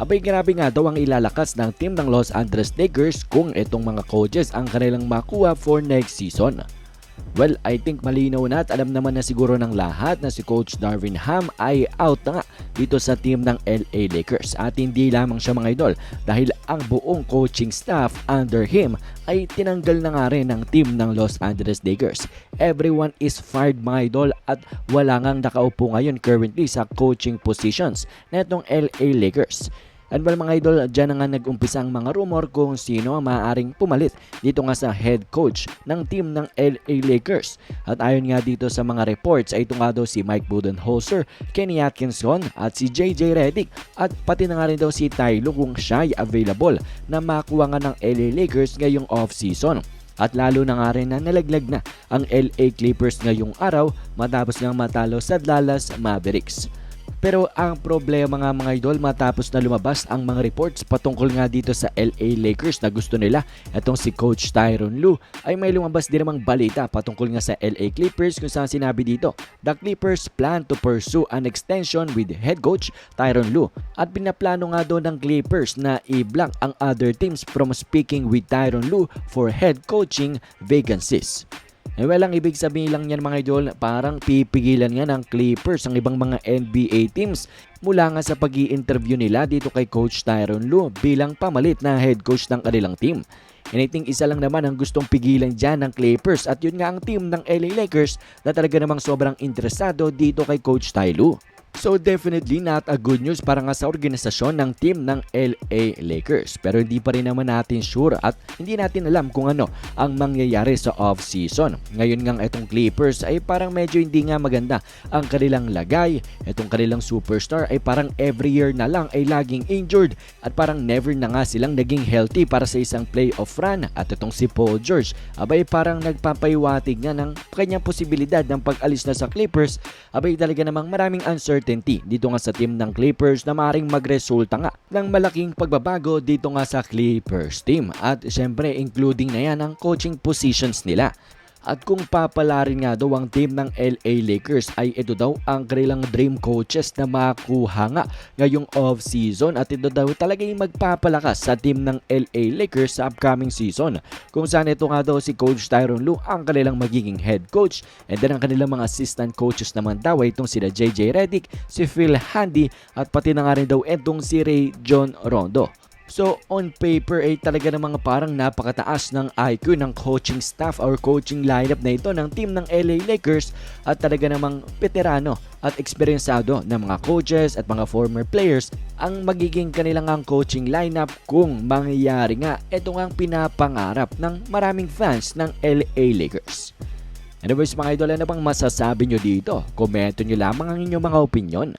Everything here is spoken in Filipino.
Abay grabe nga daw ang ilalakas ng team ng Los Angeles Lakers kung itong mga coaches ang kanilang makuha for next season. Well, I think malinaw na at alam naman na siguro ng lahat na si Coach Darvin Ham ay out na dito sa team ng LA Lakers. At hindi lamang siya mga idol dahil ang buong coaching staff under him ay tinanggal na nga rin ng team ng Los Angeles Lakers. Everyone is fired mga idol at wala ngang nakaupo ngayon currently sa coaching positions na itong LA Lakers. And well mga idol, dyan na nga nag-umpisa ang mga rumor kung sino ang maaaring pumalit dito nga sa head coach ng team ng LA Lakers. At ayon nga dito sa mga reports ay ito si Mike Budenholzer, Kenny Atkinson at si JJ Redick at pati na nga rin daw si Tylo kung siya ay available na makuha nga ng LA Lakers ngayong off-season. At lalo na nga rin na nalaglag na ang LA Clippers ngayong araw matapos nga matalo sa Dallas Mavericks. Pero ang problema nga mga idol matapos na lumabas ang mga reports patungkol nga dito sa LA Lakers na gusto nila itong si Coach Tyron Lue ay may lumabas din namang balita patungkol nga sa LA Clippers kung saan sinabi dito The Clippers plan to pursue an extension with head coach Tyron Lue at pinaplano nga daw ng Clippers na i-block ang other teams from speaking with Tyron Lue for head coaching vacancies. Eh walang ibig sabihin lang yan mga idol, parang pipigilan nga ng Clippers ang ibang mga NBA teams mula nga sa pag interview nila dito kay Coach Tyron Lue bilang pamalit na head coach ng kanilang team. And I think isa lang naman ang gustong pigilan dyan ng Clippers at yun nga ang team ng LA Lakers na talaga namang sobrang interesado dito kay Coach Ty Lue. So definitely not a good news para nga sa organisasyon ng team ng LA Lakers. Pero hindi pa rin naman natin sure at hindi natin alam kung ano ang mangyayari sa off-season. Ngayon nga itong Clippers ay parang medyo hindi nga maganda ang kanilang lagay. Itong kanilang superstar ay parang every year na lang ay laging injured at parang never na nga silang naging healthy para sa isang playoff run. At itong si Paul George abay parang nagpapaiwatig nga ng kanyang posibilidad ng pag-alis na sa Clippers abay talaga namang maraming uncertainty dito nga sa team ng Clippers na maaaring magresulta nga ng malaking pagbabago dito nga sa Clippers team at syempre including na yan ang coaching positions nila. At kung papalarin nga daw ang team ng LA Lakers ay ito daw ang kanilang dream coaches na makuha nga ngayong off-season at ito daw talaga yung magpapalakas sa team ng LA Lakers sa upcoming season. Kung saan ito nga daw si Coach Tyron Lue ang kanilang magiging head coach and then ang kanilang mga assistant coaches naman daw ay itong sila JJ Redick, si Phil Handy at pati na nga rin daw itong si Ray John Rondo. So on paper ay talaga ng mga parang napakataas ng IQ ng coaching staff or coaching lineup na ito ng team ng LA Lakers at talaga namang veterano at eksperyensado ng mga coaches at mga former players ang magiging kanilang ang coaching lineup kung mangyayari nga ito ang pinapangarap ng maraming fans ng LA Lakers. Anyways mga idol, ano bang masasabi nyo dito? Komento nyo lamang ang inyong mga opinion.